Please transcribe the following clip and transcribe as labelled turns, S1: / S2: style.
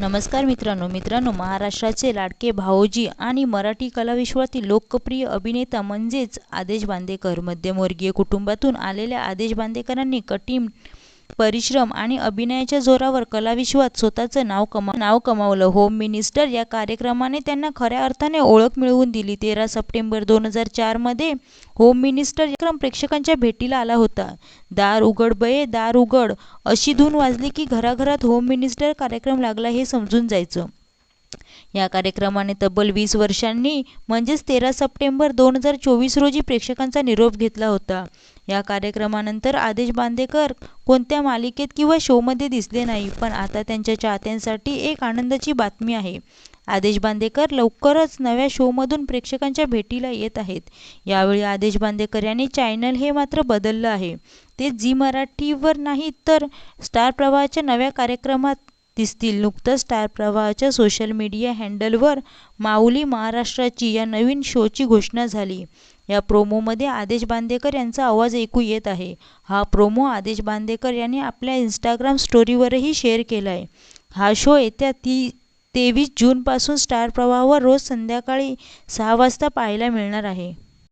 S1: नमस्कार मित्रांनो. मित्रांनो महाराष्ट्राचे लाडके भाऊजी आणि मराठी कलाविश्वातील लोकप्रिय अभिनेता म्हणजेच आदेश बांदेकर मध्यमवर्गीय कुटुंबातून आलेल्या आदेश बांदेकरांनी कठीण परिश्रम आणि अभिनयाच्या जोरावर कलाविश्वात स्वतःचं नाव कमा नाव कमावलं. होम मिनिस्टर या कार्यक्रमाने त्यांना खऱ्या अर्थाने ओळख मिळवून दिली. तेरा सप्टेंबर दोन हजार चारमध्ये होम मिनिस्टर कार्यक्रम प्रेक्षकांच्या भेटीला आला होता. दार उघड बये दार उघड. अशी धून वाजली की घराघरात होम मिनिस्टर कार्यक्रम लागला हे समजून जायचं. या कार्यक्रमाने तब्बल वीस वर्षांनी म्हणजेच तेरा सप्टेंबर दोन हजार चोवीस रोजी प्रेक्षकांचा निरोप घेतला होता. या कार्यक्रमानंतर आदेश बांदेकर कोणत्या मालिकेत किंवा शोमध्ये दिसले नाही पण आता त्यांच्या चाहत्यांसाठी एक आनंदाची बातमी आहे. आदेश बांदेकर लवकरच नव्या शोमधून प्रेक्षकांच्या भेटीला येत आहेत. यावेळी आदेश बांदेकर यांनी चॅनल हे मात्र बदललं आहे. ते झी मराठीवर नाही तर स्टार प्रवाहाच्या नव्या कार्यक्रमात दिसतील. नुकतंच स्टार प्रवाहाच्या सोशल मीडिया हँडलवर माऊली महाराष्ट्राची या नवीन शोची घोषणा झाली. या प्रोमोमध्ये आदेश बांदेकर यांचा आवाज ऐकू येत आहे. हा प्रोमो आदेश बांदेकर यांनी आपल्या इंस्टाग्राम स्टोरीवरही शेअर केला आहे हा शो येत्या ती तेवीस जूनपासून स्टार प्रवाहावर रोज संध्याकाळी सहा वाजता पाहायला मिळणार आहे.